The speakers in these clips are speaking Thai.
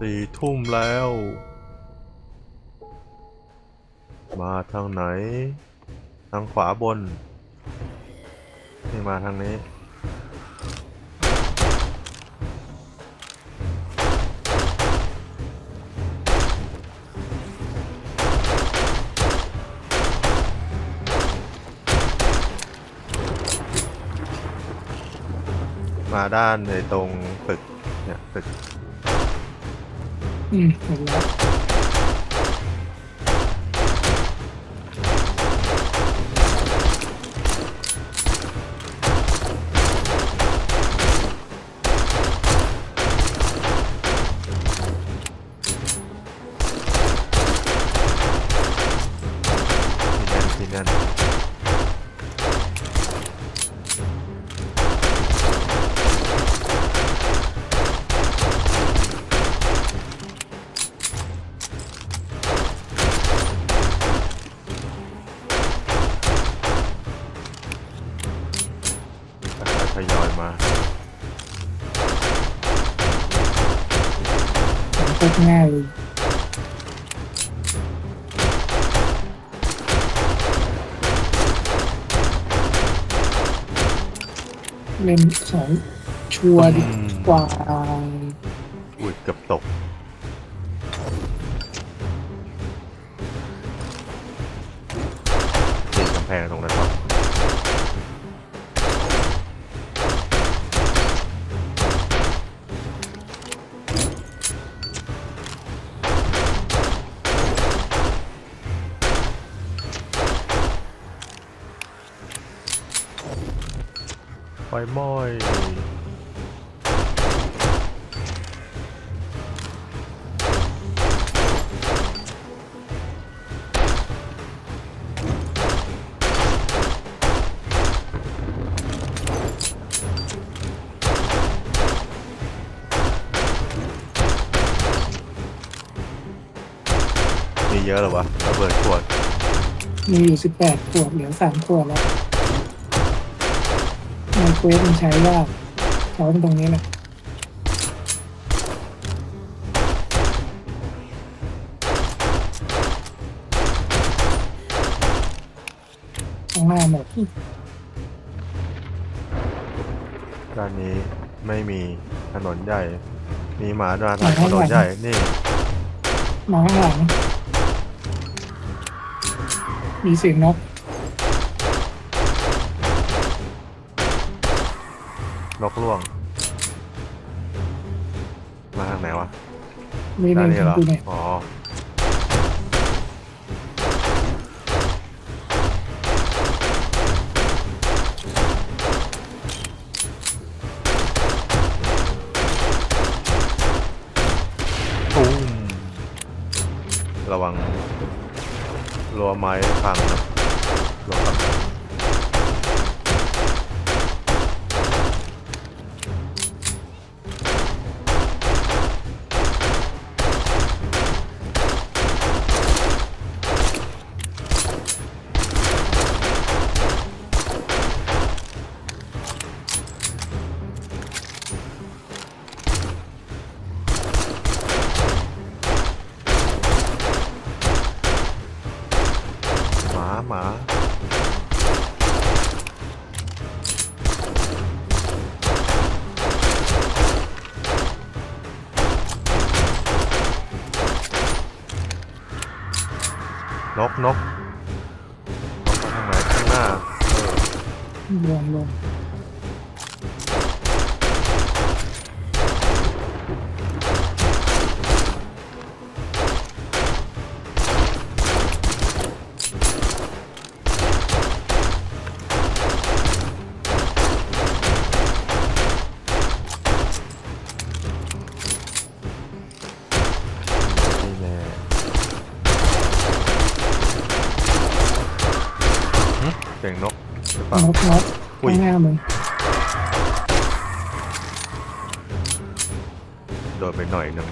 สี่ทุ่มแล้ว มาทางไหน ทางขวาบน นี่มาทางนี้ มาด้านในตรงตึกเนี่ยตึก อืมเง่ายเลยเล่นของชัวร์ดีกว่าอุ้ยเกือบตกเปลี่ยนกำแพงตรงนั้นวะไฟไหม้อยมีเยอะเหรอวะระเบิดขวด มีอยู่สิบแปดขวดเหลือสามขวดแล้ว ไมโครเวฟมันใช้ยากใช้ตรงนี้แหละข้างหน้าหมดด้านนี้ไม่มีถนนใหญ่ มีหมาดินทางถนนใหญ่ นี่มาข้างหลังมีเสียงนก นกล่วง มาทางไหนวะมีหด้านึ่นงนี้เหรอกูเนี่ยอ๋อตุ้มระวังรัวไม้พังนะ นกนกนกไปทางไหนข้างหน้าเออรวมรวม หรือเปล่านกนกอุ้ยข้างหน้ามึงโดนไปหน่อยหนึง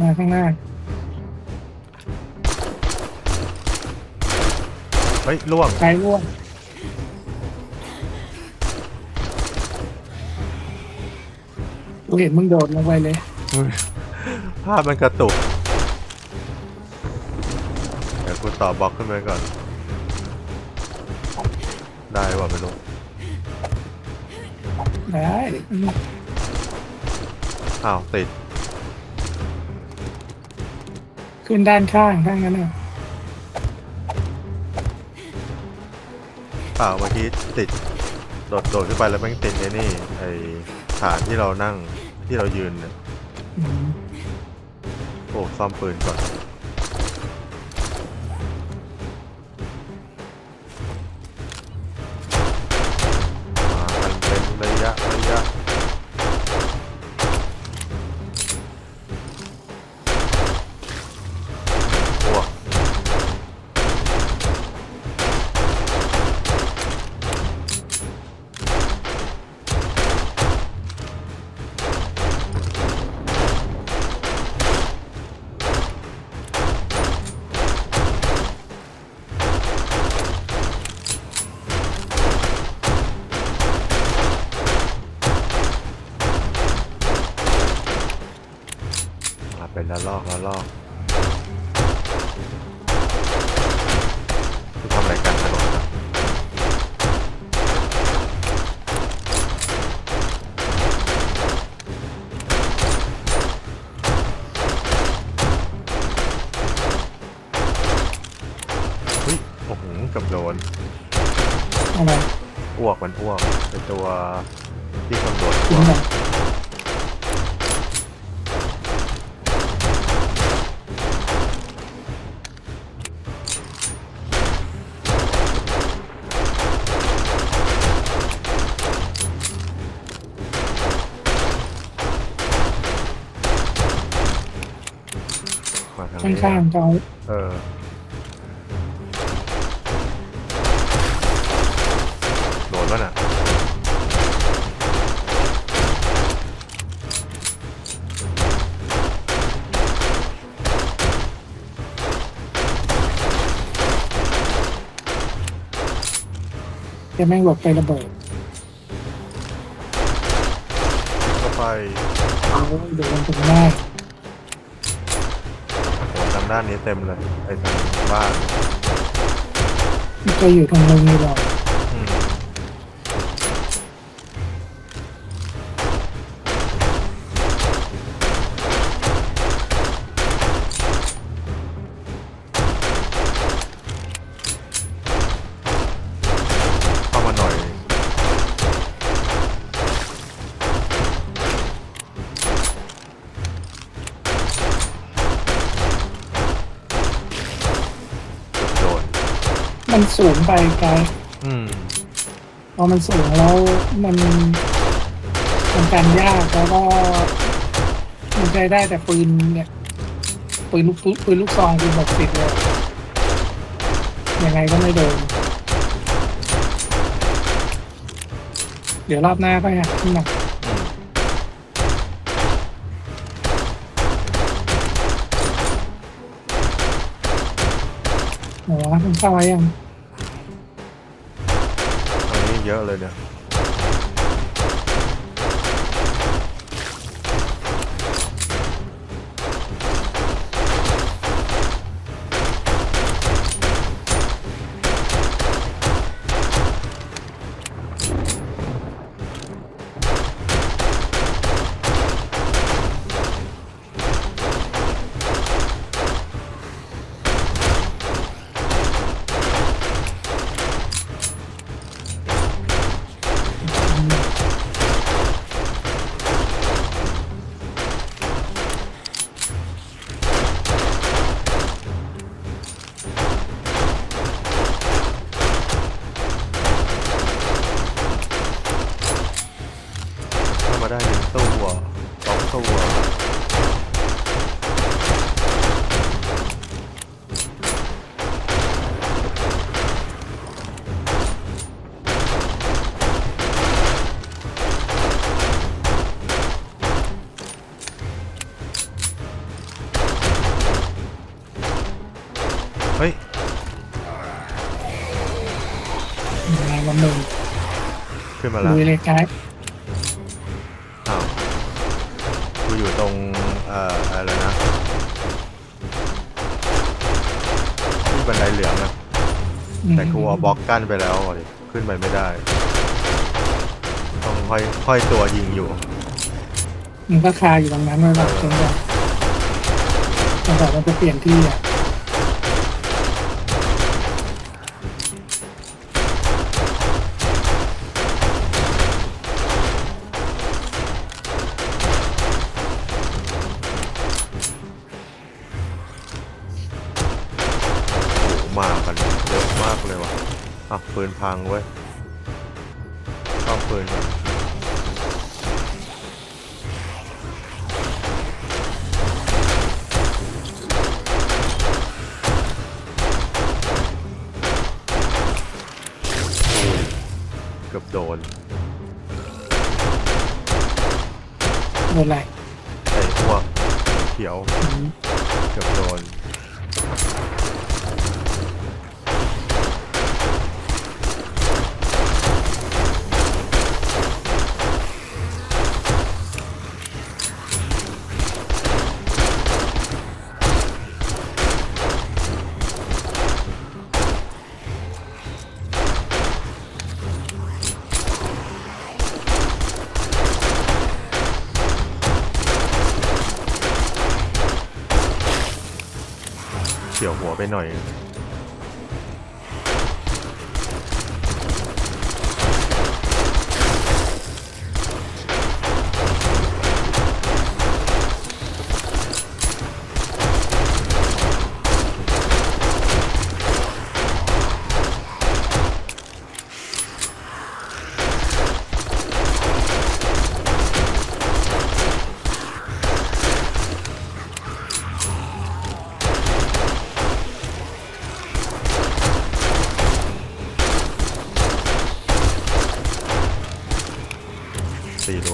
มาข้างหน้าเฮ้ยล่วงไกลร่วง กูเห็นมึงโดดลงไปเลย ภาพมันกระตุก เดี๋ยวกูต่อบล็อกขึ้นไปก่อน ได้ว่าไม่รู้ได้อ้าวติด ขึ้นด้านข้างข้างนั้นน่ะเปล่าเมื่อกี้ติด โดดโดดขึ้นไปแล้วแม่งติดไอ้นี่ไอ้ ฐานที่เรานั่งที่เรายืนเนี่ยอืมโอ้ซ่อมปืนก่อน เป็นละลอกละลอกคือทำอะไรกันถนนนะเฮ้ยโอ้โหเกับโดนอะไรอ้วกมันอ้วกเป็นตัวที่กำโดดถึอ้งวก แบบ มาทาง ข้างนี้ข้างๆเขาเออโดนแล้วน่ะจะแม่งหลบไประเบิดเข้าไปเอาโดนตรงหน้าโอ้ทาง ด้านนี้เต็มเลยไอ้สัตว์บ้ามันจะอยู่ตรงนึงนี่หรอ สูงไปไกลอืมพอมันสูงแล้วมันมันการยากแล้วก็มันใช้ได้แต่ปืนเนี่ยปืนลูกปืนลูกซองปืนหกสิบเลยยังไงก็ไม่โดนเดี๋ยวรอบหน้าก็อยากขึ้นมาอืมหมอคุณเข้าไว้ยังอันนี้ เยอะเลยเนี่ย มาแล้วลุยเลยไกด์อ้าวกูอยู่ตรง เอ่อ อะไรนะที่บันไดเหลืองนะอืมแต่กูเอาบล็อกกั้นไปแล้วอะดิขึ้นไปไม่ได้ ต้องค่อยค่อยตัวยิงอยู่ มันก็คาอยู่ตรงนั้นเลยแบบจนแบบจนแบบมันจะเปลี่ยนที่อะ มากันเยอะมากเลยว่ะอะปืนพังเว้ยชอบปืนก่อนเกือบโดนโดนอะไรไอ้พวกเขียวอืมเกือบโดน เฉียวหัวไปหน่อย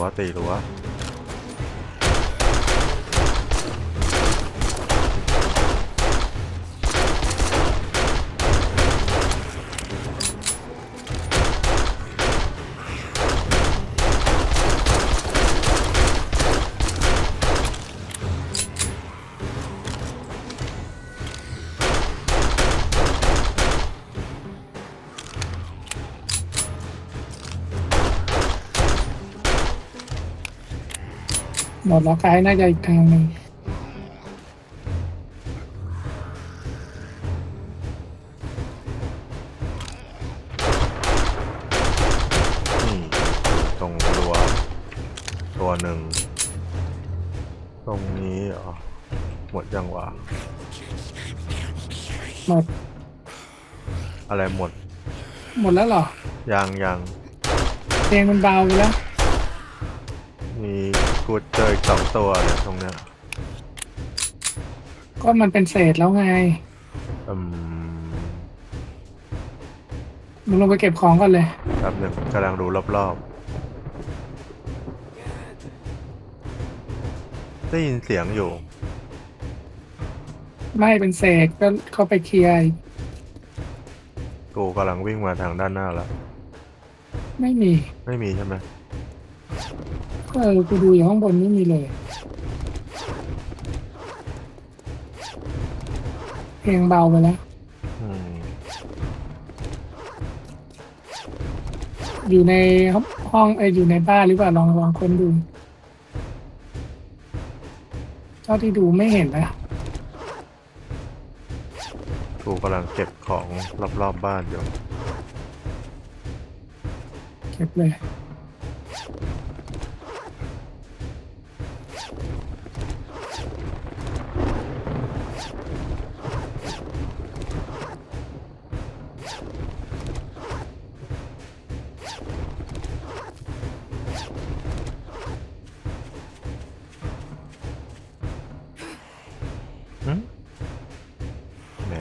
รั้วตีรั้ว หมดแล้วไกด์น่าจะอีกทางหนึ่งนี่ตรงรั้วตัวหนึ่ง ตรงนี้เหรอหมดยังวะหมดอะไรหมดหมดแล้วเหรอยังยังเพลงมันเบาไปแล้ว มี กูเจออีกสองตัวเนี่ยตรงเนี้ยก็มันเป็นเศษแล้วไง อืมมึงลงไปเก็บของก่อนเลยแป๊บหนึ่งกำลังดูรอบๆได้ยินเสียงอยู่ ไม่เป็นเศษก็เข้าไปเคลียร์อีกกูกำลังวิ่งมาทางด้านหน้าแล้ว ไม่มี ไม่มีใช่ไหมก็ เออกูดูอยู่ข้างบนไม่มีเลยเพลงเบาไปแล้ว อืมอยู่ในห้องเอยอยู่ในบ้านหรือเปล่าลองลองค้นดู เจ้าที่ดูไม่เห็นนะกูกำลังเก็บของรอบๆบบ้านอยู่ เก็บเลย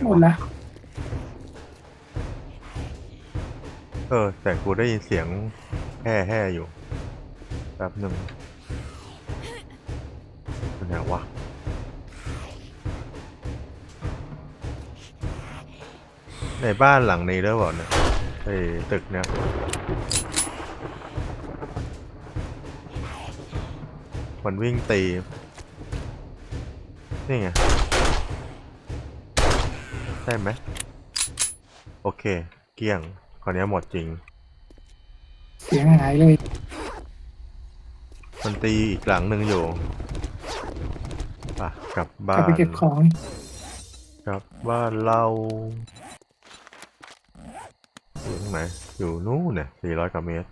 หมดล้วเออ แต่กูได้ยินเสียงแห่แห่อยู่แป๊บหนึ่งเป็นไงวะในบ้านหลังนี้ด้วยเปล่าเนี่ยไอ้ตึกเนี่ยมันวิ่งตี นี่ไง ได้ไหมโอเค เกลี้ยงคราวนี้หมดจริง เสียงหายเลย มันตีอีกหลังหนึ่งอยู่ป่ะกลับกบ้าลับนไปเก็บของ กลับบ้านเราอยู่ตรงไหนอยู่นู่นเนี่ยสี่ร้อยกว่าเมตร